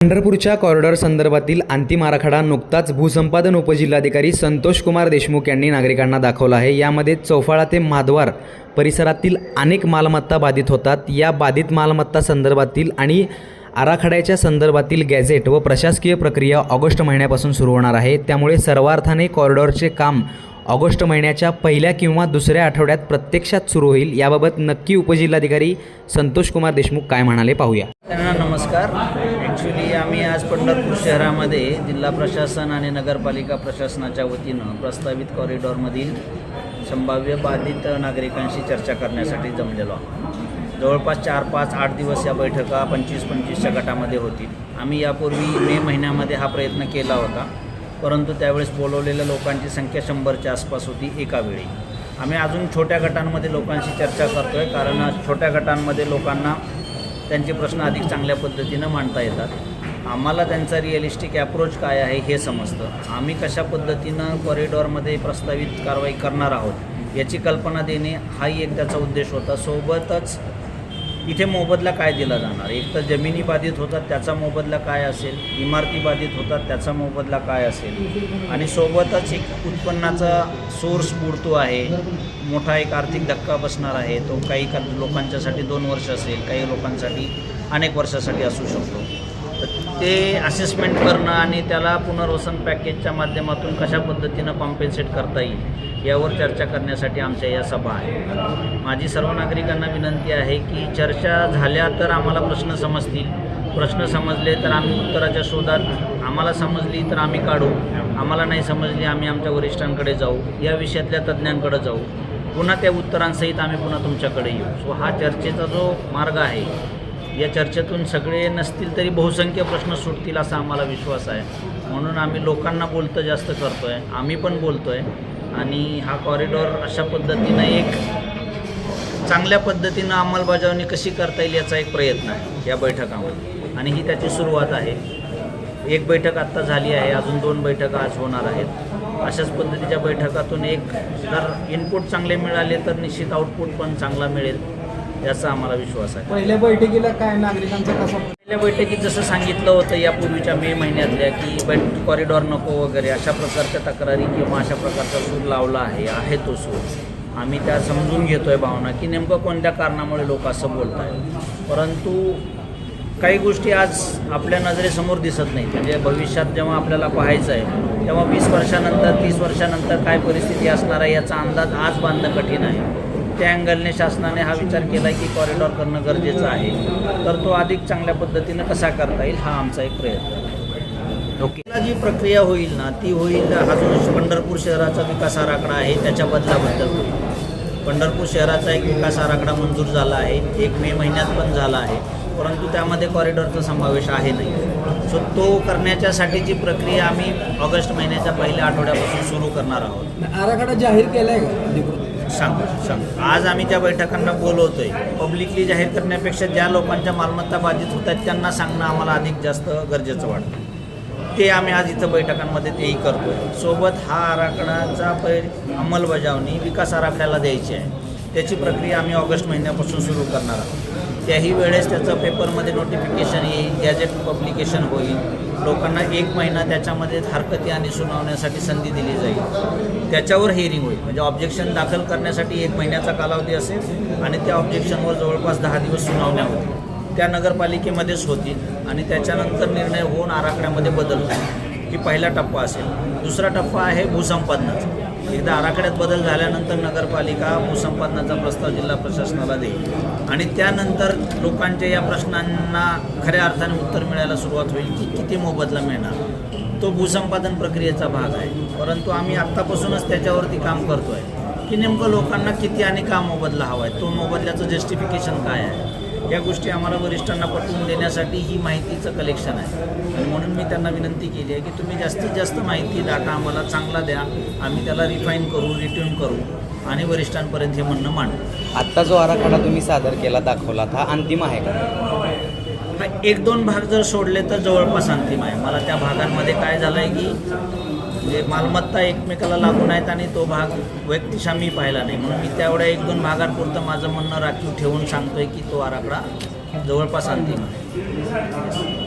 पंढरपूरच्या कॉरिडॉर संदर्भातील अंतिम आराखडा नुकताच भूसंपादन उपजिल्हाधिकारी संतोष कुमार देशमुख यांनी नागरिकांना दाखवला आहे. यामध्ये चौफाळा ते माधवार परिसरातील अनेक मालमत्ता बाधित होतात. या बाधित मालमत्ता संदर्भातील आणि आराखड्याच्या संदर्भातील गॅझेट व प्रशासकीय प्रक्रिया ऑगस्ट महिन्यापासून सुरू होणार आहे. त्यामुळे सर्वार्थाने कॉरिडॉरचे काम ऑगस्ट महिन्याच्या पहिल्या किंवा दुसऱ्या आठवड्यात प्रत्यक्षात सुरू होईल. याबाबत नक्की उपजिल्हाधिकारी संतोष कुमार देशमुख काय म्हणाले पाहूया. त्यांना नमस्कार. ॲक्च्युली आम्ही आज पंढरपूर शहरामध्ये जिल्हा प्रशासन आणि नगरपालिका प्रशासनाच्या वतीनं प्रस्तावित कॉरिडॉरमधील संभाव्य बाधित नागरिकांशी चर्चा करण्यासाठी जमलेलो आहोत. जवळपास चार पाच आठ दिवस या बैठका पंचवीस पंचवीसच्या गटामध्ये होतील आम्ही यापूर्वी मे महिन्यामध्ये हा प्रयत्न केला होता परंतु त्यावेळेस बोलवलेल्या लोकांची संख्या शंभरच्या आसपास होती एका वेळी. आम्ही अजून छोट्या गटांमध्ये लोकांशी चर्चा करतो आहे कारण छोट्या गटांमध्ये लोकांना त्यांचे प्रश्न अधिक चांगल्या पद्धतीनं मांडता येतात. आम्हाला त्यांचा रिअलिस्टिक ॲप्रोच काय आहे हे समजतं. आम्ही कशा पद्धतीनं कॉरिडॉरमध्ये प्रस्तावित कारवाई करणार आहोत याची कल्पना देणे हाही एक त्याचा उद्देश होता. सोबतच इथे मोबदला काय दिला जाणार? एक तर जमिनी बाधित होतात त्याचा मोबदला काय असेल? इमारती बाधित होतात त्याचा मोबदला काय असेल? आणि सोबतच एक उत्पन्नाचा सोर्स बुडतो आहे. मोठा एक आर्थिक धक्का बसणार आहे. तो काही का लोकांच्यासाठी दोन वर्ष असेल काही लोकांसाठी अनेक वर्षासाठी असू शकतो. ते असेसमेंट करणं आणि त्याला पुनर्वसन पॅकेजच्या माध्यमातून कशा पद्धतीनं कॉम्पेन्सेट करता येईल यावर चर्चा करण्यासाठी आमच्या या सभा आहे माझी सर्व नागरिकांना विनंती आहे की चर्चा झाल्या तर आम्हाला प्रश्न समजतील. प्रश्न समजले तर आम्ही उत्तराच्या शोधात आम्हाला समजली तर आम्ही काढू. आम्हाला नाही समजली आम्ही आमच्या वरिष्ठांकडे जाऊ. या विषयातल्या तज्ज्ञांकडे जाऊ. पुन्हा त्या उत्तरांसहित आम्ही पुन्हा तुमच्याकडे येऊ. सो हा चर्चेचा जो मार्ग आहे या चर्चेतून सगळे नसतील तरी बहुसंख्य प्रश्न सुटतील असा आम्हाला विश्वास आहे. म्हणून आम्ही लोकांना बोलतं जास्त करतो आहे आम्ही पण बोलतो आहे आणि हा कॉरिडॉर अशा पद्धतीनं एक चांगल्या पद्धतीनं अंमलबजावणी कशी करता येईल याचा एक प्रयत्न आहे या बैठकामध्ये. आणि ही त्याची सुरुवात आहे. एक बैठक आत्ता झाली आहे. अजून दोन बैठका आज होणार आहेत. अशाच पद्धतीच्या बैठकातून एक जर इनपुट चांगले मिळाले तर निश्चित आउटपुट पण चांगला मिळेल. याचा आम्हाला विश्वास आहे. पहिल्या बैठकीला काय नागरिकांचा कसा पहिल्या बैठकीत जसं सांगितलं होतं यापूर्वीच्या मे महिन्यातल्या की बैठ कॉरिडॉर नको वगैरे अशा प्रकारच्या तक्रारी किंवा अशा प्रकारचा सूर लावला आहे आहे तो सूर. आम्ही त्या समजून घेतोय भावना की नेमकं कोणत्या कारणामुळे लोक असं बोलत आहेत परंतु काही गोष्टी आज आपल्या नजरेसमोर दिसत नाहीत. म्हणजे भविष्यात जेव्हा आपल्याला पाहायचं आहे तेव्हा वीस वर्षानंतर तीस वर्षानंतर काय परिस्थिती असणार आहे याचा अंदाज आज बांधणं कठीण आहे. त्या अँगलने शासनाने हा विचार केला की कॉरिडॉर करणं गरजेचं आहे. तर तो अधिक चांगल्या पद्धतीनं कसा करता येईल हा आमचा एक प्रयत्न आहे. ओके. जी प्रक्रिया होईल ना ती होईल हा जो पंढरपूर शहराचा विकास आराखडा आहे त्याच्या बदलाबद्दल होईल. पंढरपूर शहराचा एक विकास आराखडा मंजूर झाला आहे एक मे महिन्यात पण झाला आहे परंतु त्यामध्ये कॉरिडॉरचा समावेश आहे नाही. सो तो करण्याच्यासाठीची प्रक्रिया आम्ही ऑगस्ट महिन्याच्या पहिल्या आठवड्यापासून सुरू करणार आहोत. आराखडा जाहीर केलाय का अधिकृत? सांगू सांगू. आज आम्ही त्या बैठकांना बोलवतोय पब्लिकली जाहीर करण्यापेक्षा ज्या लोकांच्या मालमत्ता बाधित होत आहेत त्यांना सांगणं आम्हाला अधिक जास्त गरजेचं वाटतं. ते आम्ही आज इथं बैठकांमध्ये तेही करतोय. सोबत हा आराखड्याचा पै अंमलबजावणी विकास आराखड्याला द्यायची आहे. त्याची प्रक्रिया आम्ही ऑगस्ट महिन्यापासून सुरू करणार आहोत. त्याही वेळेस त्याचं पेपरमध्ये नोटिफिकेशन येईल गॅजेट पब्लिकेशन होईल. लोकांना एक महिना त्याच्यामध्ये हरकती आणि सुनावण्यासाठी संधी दिली जाईल. त्याच्यावर हेअरिंग होईल. म्हणजे ऑब्जेक्शन दाखल करण्यासाठी एक महिन्याचा कालावधी असेल आणि त्या ऑब्जेक्शनवर जवळपास दहा दिवस सुनावण्या होतील. त्या नगरपालिकेमध्येच होतील आणि त्याच्यानंतर निर्णय होऊन आराखड्यामध्ये बदल होईल की पहिला टप्पा असेल. दुसरा टप्पा आहे भूसंपादनाचा. एकदा आराखड्यात बदल झाल्यानंतर नगरपालिका भूसंपादनाचा प्रस्ताव जिल्हा प्रशासनाला देईल. आणि त्यानंतर लोकांच्या या प्रश्नांना खऱ्या अर्थाने उत्तर मिळायला सुरुवात होईल की किती मोबदला मिळणार. तो भूसंपादन प्रक्रियेचा भाग आहे. परंतु आम्ही आत्तापासूनच त्याच्यावरती काम करतो आहे की नेमकं लोकांना किती आणि का मोबदला हवा आहे? तो मोबदल्याचं जस्टिफिकेशन काय आहे? या गोष्टी आम्हाला वरिष्ठांना पटवून देण्यासाठी ही माहितीचं कलेक्शन आहे. आणि म्हणून मी त्यांना विनंती केली आहे की तुम्ही जास्तीत जास्त माहिती डाटा आम्हाला चांगला द्या. आम्ही त्याला रिफाईन करू रिट्यून करू आणि वरिष्ठांपर्यंत हे म्हणणं मांडू. आत्ता जो आराखडा तुम्ही सादर केला दाखवला हा अंतिम आहे का? एक दोन भाग जर सोडले तर जवळपास अंतिम आहे. मला त्या भागांमध्ये काय झालं आहे की म्हणजे मालमत्ता एकमेकाला लागून आहेत आणि तो भाग व्यक्तिशा मी पाहिला नाही. म्हणून मी तेवढ्या एक दोन भागांपुरतं माझं म्हणणं राखीव ठेवून सांगतोय की तो आराखडा जवळपास अंतिम आहे.